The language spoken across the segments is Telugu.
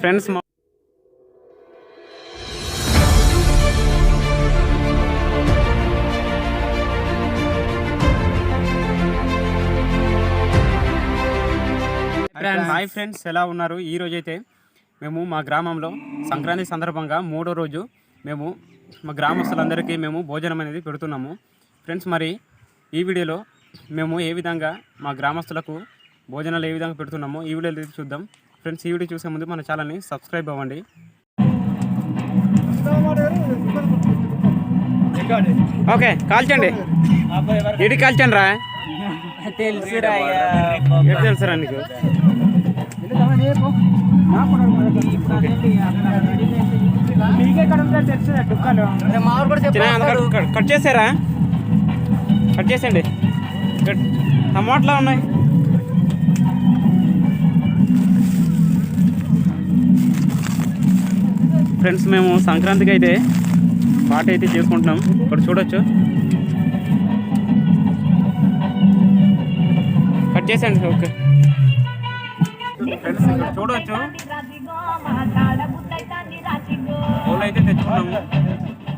ఫ్రెండ్స్ హాయ్ ఫ్రెండ్స్ ఎలా ఉన్నారు? ఈ రోజు అయితే మేము మా గ్రామంలో సంక్రాంతి సందర్భంగా మూడో రోజు మేము మా గ్రామస్తులందరికీ మేము భోజనం అనేది పెడుతున్నాము. ఫ్రెండ్స్ మరి ఈ వీడియోలో మేము ఏ విధంగా మా గ్రామస్తులకు భోజనాలు ఏ విధంగా పెడుతున్నామో ఈ వీడియోలో చూద్దాం. ఫ్రెండ్స్ ఈ వీడియో చూసే ముందు మన ఛానల్ని సబ్స్క్రైబ్ అవ్వండి. ఓకే కాల్చండి. ఎడి కాల్చండి రా తెలుసురా నీకు? కట్ చేసారా? కట్ చేసండి కట్- టమాటాలు ఉన్నాయి. ఫ్రెండ్స్ మేము సంక్రాంతికి అయితే పాట అయితే చేసుకుంటున్నాం. ఇక్కడ చూడొచ్చు. కట్ చేసేయండి ఓకే. ఫ్రెండ్స్ ఇక్కడ చూడవచ్చు పూలు అయితే తెచ్చుకున్నాము.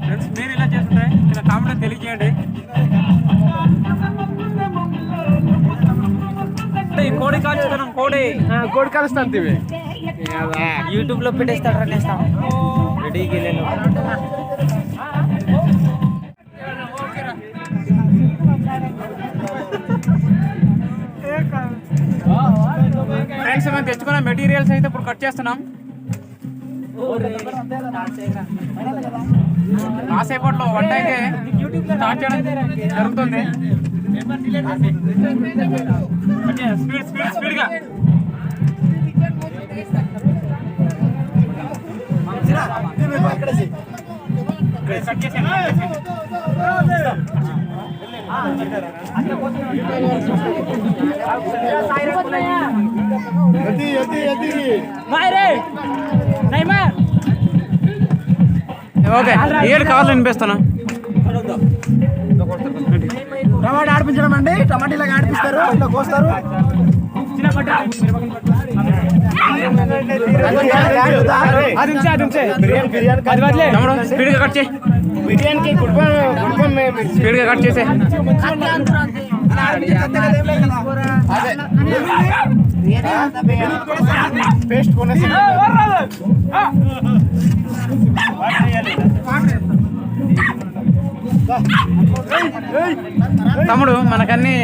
ఫ్రెండ్స్ మీరు ఇలా చేస్తుంటే ఇలా కామెంట్ తెలియజేయండి. ఈ కోడి కాల్చుతున్నాం కోడి. కోడి కలుస్తాను ఇవి యూట్యూబ్లో పెట్టేస్తాడు రండిస్తాం రెడీకి వెళ్ళాను ఫ్రెండ్స్ మేము తెచ్చుకున్న మెటీరియల్స్ అయితే ఇప్పుడు కట్ చేస్తున్నాం. కాసేపట్లో వంట అయితే స్టార్ట్ చేయడం జరుగుతుంది. స్పీడ్ స్పీడ్ స్పీడ్గా ఓకే ఏడు కావాలి వినిపిస్తాను టమాటా ఆడిపించడం అండి. టమాటా ఇలా ఆడిపిస్తారు ఇట్లా కోస్తారు. స్పీడ్గా కట్ చేయి బిర్యానీకి కుటుంబం కుటుంబం స్పీడ్గా కట్ చేసే పేస్ట్ కొనేసి తమ్ముడు మనకన్నీ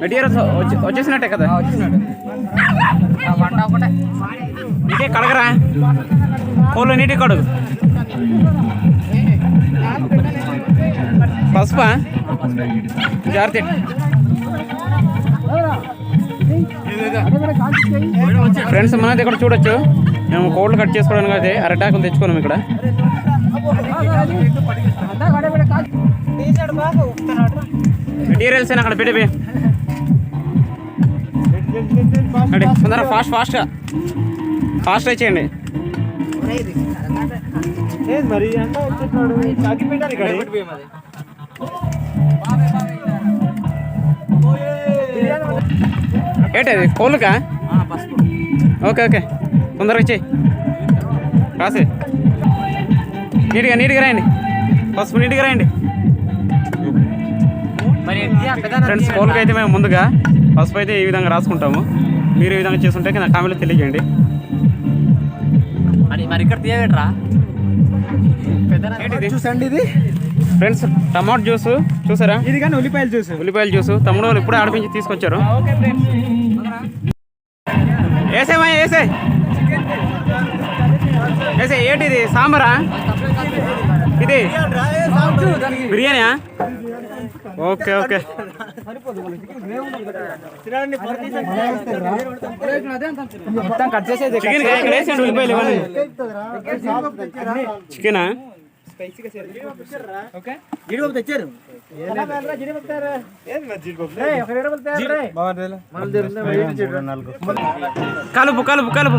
మెటీరియల్స్ వచ్చేసినట్టే కదా నీకే కడగరా? కోళ్ళు నీటి కడుగు. పసుపా? జాగ్రత్త. ఫ్రెండ్స్ మనది ఇక్కడ చూడొచ్చు. మేము కోళ్ళు కట్ చేసుకోవడానికి అయితే అరటాకులు తెచ్చుకున్నాం ఇక్కడ. మెటీరియల్స్ అక్కడ పెట్టి అడి తొందరగా ఫాస్ట్ ఫాస్ట్గా ఫాస్ట్ చేయండి. మరి అంతా వచ్చేస్తున్నాడు తగ్గిపోయినారు ఇక్కడ. ఏంటది? కోళ్ళకా ఓకే ఓకే. తొందరగా ఇచ్చేయి రాసే. నీట్గా నీట్గా రాయండి. పసుపు నీట్గా రాయండి. ఫ్రెండ్స్ కోళ్ళకి అయితే మేము ముందుగా పసుపు అయితే ఈ విధంగా రాసుకుంటాము. మీరు ఈ విధంగా చేస్తుంటే కింద కామెంట్లో తెలియజేయండి. మరి ఇక్కడ తీయబెట్రా చూసండి ఇది? ఫ్రెండ్స్ టమాటో జ్యూస్ చూసారా? ఇది కానీ ఉల్లిపాయలు జ్యూస్. ఉల్లిపాయల జ్యూస్. తమ్ముడు వాళ్ళు ఇప్పుడే ఆడిపించి తీసుకొచ్చారు. వేసేమా వేసే వేసే ఏంటి ఇది సాంబారా? ఇది బిర్యానీయా? Okay okay. మొత్తం కట్ చేసేది చికెన్ జీడిపప్పు తెచ్చారు. కలుపు కలుపు కలుపు.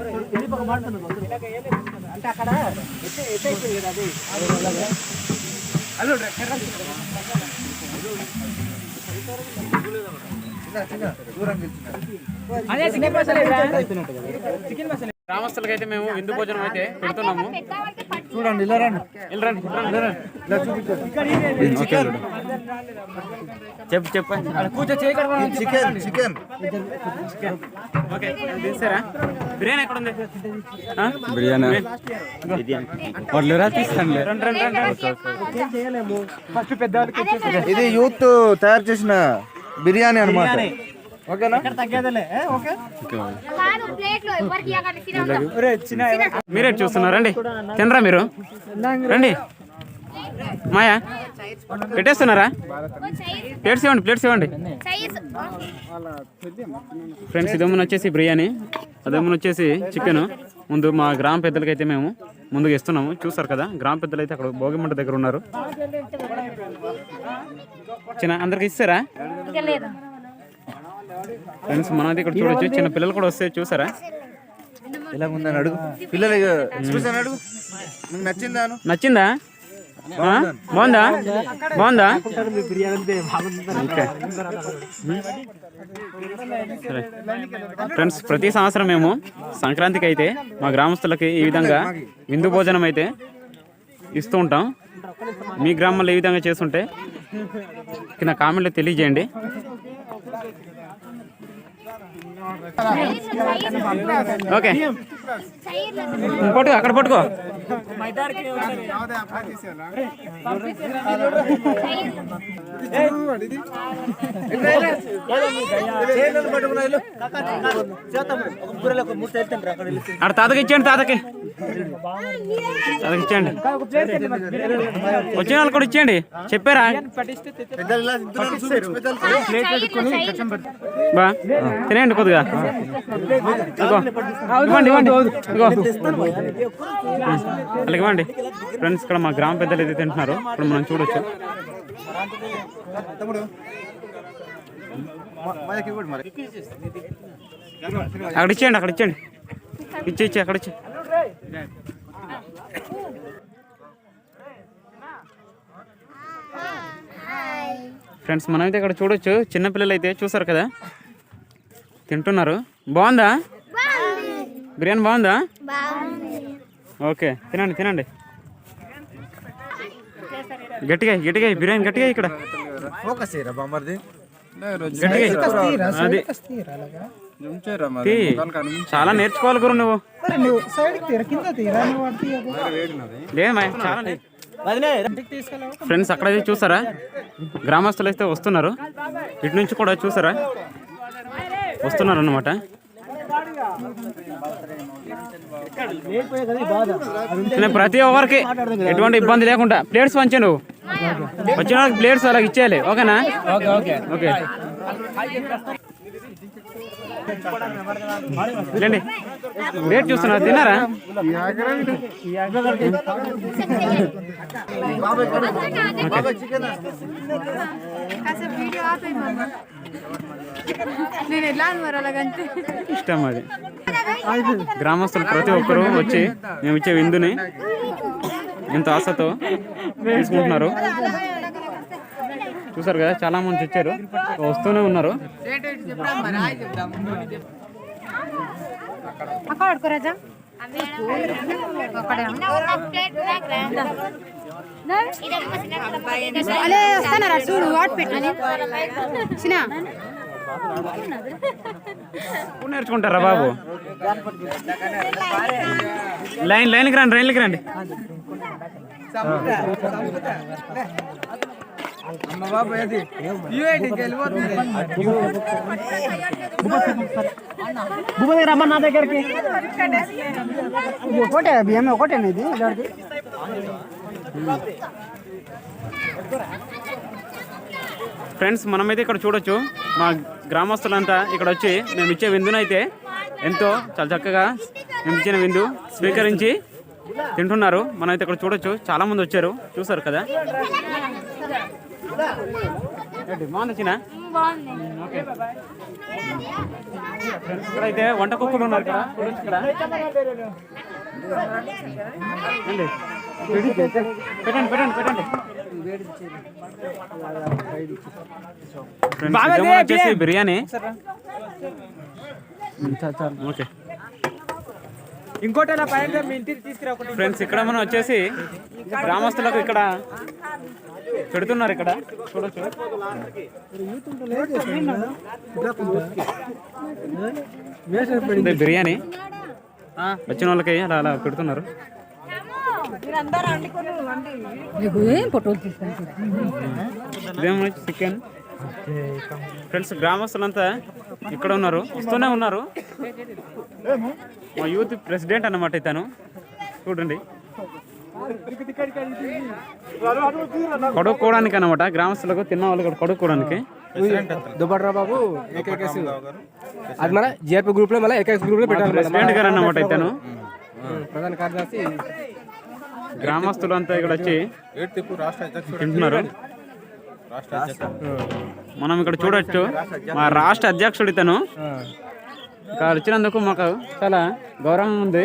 కలిపేవి గ్రామస్తులకైతే మేము విందు భోజనం అయితే పెడుతున్నాము. చూడండి ఇలా రండి. ఇలా రండి, ఇలా రండి. చెప్పు చెప్పండి. Chicken chicken. ఓకే తీసారా? బిర్యానీ ఎక్కడ ఉంది? బిర్యానీ. రండి, రండి. ఇది యూత్ తయారు చేసిన బిర్యానీ అన్నమాట. ఓకేనా? మీరే చూస్తున్నారండి తినరా మీరు? రండి. మాయా? పెట్టేస్తున్నారా? ప్లేట్స్ ఇవ్వండి ప్లేట్స్ ఇవ్వండి. ఫ్రెండ్స్ ఇదేమన్నా వచ్చేసి బిర్యానీ. అదేమన్నా వచ్చేసి చికెన్. ముందు మా గ్రామ పెద్దలకైతే మేము ముందుకు ఇస్తున్నాము. చూసారు కదా గ్రామ పెద్దలు అయితే అక్కడ భోగిమంట దగ్గర ఉన్నారు. చిన్న అందరికి ఇస్తారా? లేదు. ఫ్రెండ్స్ మనం అయితే ఇక్కడ చూడొచ్చు. చిన్న పిల్లలు కూడా వస్తే చూసారా? ఎలా ఉందని అడుగు. పిల్లలు ఎక్స్ప్రెషన్ అడుగు. నచ్చిందా? నచ్చిందా? బాగుందా? బాగుందా? ఫ్రెండ్స్ ప్రతి సంవత్సరం మేము సంక్రాంతికి అయితే మా గ్రామస్తులకి ఈ విధంగా విందు భోజనం అయితే ఇస్తూ ఉంటాం. మీ గ్రామంలో ఏ విధంగా చేస్తుంటే కింద కామెంట్లో తెలియజేయండి. ఓకే. పట్టుకో అక్కడ పట్టుకో. అక్కడ తాతకి ఇచ్చేయండి తాతకి తాతకి. ఇచ్చేయండి వచ్చిన వాళ్ళు కూడా ఇచ్చేయండి. చెప్పారా? బా తినేయండి కొద్దిగా. ఇవ్వండి ఇవ్వండి. అలాగే ఇవ్వండి. ఫ్రెండ్స్ ఇక్కడ మా గ్రామ పెద్దలు అయితే తింటున్నారు ఇప్పుడు మనం చూడొచ్చు. అక్కడ ఇచ్చేయండి అక్కడ ఇచ్చేయండి. ఇచ్చి ఇచ్చి అక్కడ ఇచ్చి. ఫ్రెండ్స్ మనమైతే ఇక్కడ చూడొచ్చు చిన్నపిల్లలు అయితే చూసారు కదా తింటున్నారు బాగుందా బిర్యానీ బాగుందా ఓకే తినండి తినండి గట్టిగా గట్టిగా బిర్యానీ గట్టిగా ఇక్కడ ఫోకస్ గట్టిగా అది. చాలా నేర్చుకోవాలి గురు నువ్వు. లేదు మా చాలా నే- ఫ్రెండ్స్ అక్కడైతే చూసారా? గ్రామస్తులు అయితే వస్తున్నారు. ఇటు నుంచి కూడా చూసారా? వస్తున్నారు అన్నమాట నేను ప్రతి ఒక్కరికి ఎటువంటి ఇబ్బంది లేకుండా ప్లేట్స్ పంచు నువ్వు వచ్చిన వాళ్ళకి ప్లేట్స్ అలాగ ఇచ్చేయాలి. ఓకేనా? ఓకే. ఓకే. రేట్ చూస్తున్నారు తిన్నారా? నేను ఎలా మరి అలాగంటే ఇష్టం అది. గ్రామస్తులు ప్రతి ఒక్కరూ వచ్చి మేము ఇచ్చే విందుని ఎంత ఆశతో తీసుకుంటున్నారు. చూసారు కదా చాలా మంది ఇచ్చారు వస్తూనే ఉన్నారు. అక్కడ పడుకోరాజా అలే వస్తానారా చూడు వాట్ చిన్న. నేర్చుకుంటారా బాబు? లైన్ లైన్కి రండి లైన్కి రండి. అమ్మ బాబు ఏది? నా దగ్గరికి. ఒకటే బియ్యం ఒకటేనా ఇది ఇలాంటిది? ఫ్రెండ్స్ మనమైతే ఇక్కడ చూడొచ్చు. మా గ్రామస్తులంతా ఇక్కడ వచ్చి మేము ఇచ్చే విందునైతే ఎంతో చాలా చక్కగా మేము ఇచ్చిన విందు స్వీకరించి తింటున్నారు. మనమైతే ఇక్కడ చూడొచ్చు. చాలా మంది వచ్చారు. చూసారు కదా? బాగుంది వచ్చినా ఓకే. ఫ్రెండ్స్ ఇక్కడైతే వంట కుక్కలు ఉన్నారు ఇక్కడ. ఏంటి? పెట్టండి పెట్టండి పెట్టండి. వచ్చేసి బిర్యానీ. ఓకే. ఇంకోటి ఫ్రెండ్స్ ఇక్కడ మనం వచ్చేసి గ్రామస్తులకు ఇక్కడ పెడుతున్నారు ఇక్కడ. చూడొచ్చు. బిర్యానీ. వచ్చిన వాళ్ళకి అలా అలా పెడుతున్నారు. చికెన్. ఫ్రెండ్స్ గ్రామస్తులంతా ఇక్కడ ఉన్నారు. వస్తూనే ఉన్నారు. మా యూత్ ప్రెసిడెంట్ అన్నమాట ఇతను. చూడండి. కడుక్కోవడానికి అనమాట గ్రామస్తులకు తిన్న ఇక్కడ కడుక్కోవడానికి దుబ్బడ్రా బాబు ఏకైకేసి అది మన జిఆర్పి గ్రూప్లో మళ్ళీ ఏకైక గ్రూప్లో పెట్టాలి ప్రెసిడెంట్ గారు అన్నమాట ఇతను. ప్రధాన కార్యదర్శి. గ్రామస్తులు అంతా ఇక్కడ వచ్చి తింటున్నారు. మనం ఇక్కడ చూడొచ్చు. మా రాష్ట్ర అధ్యక్షుడు ఇతను. ఇక్కడ వచ్చినందుకు మాకు చాలా గౌరవం ఉంది.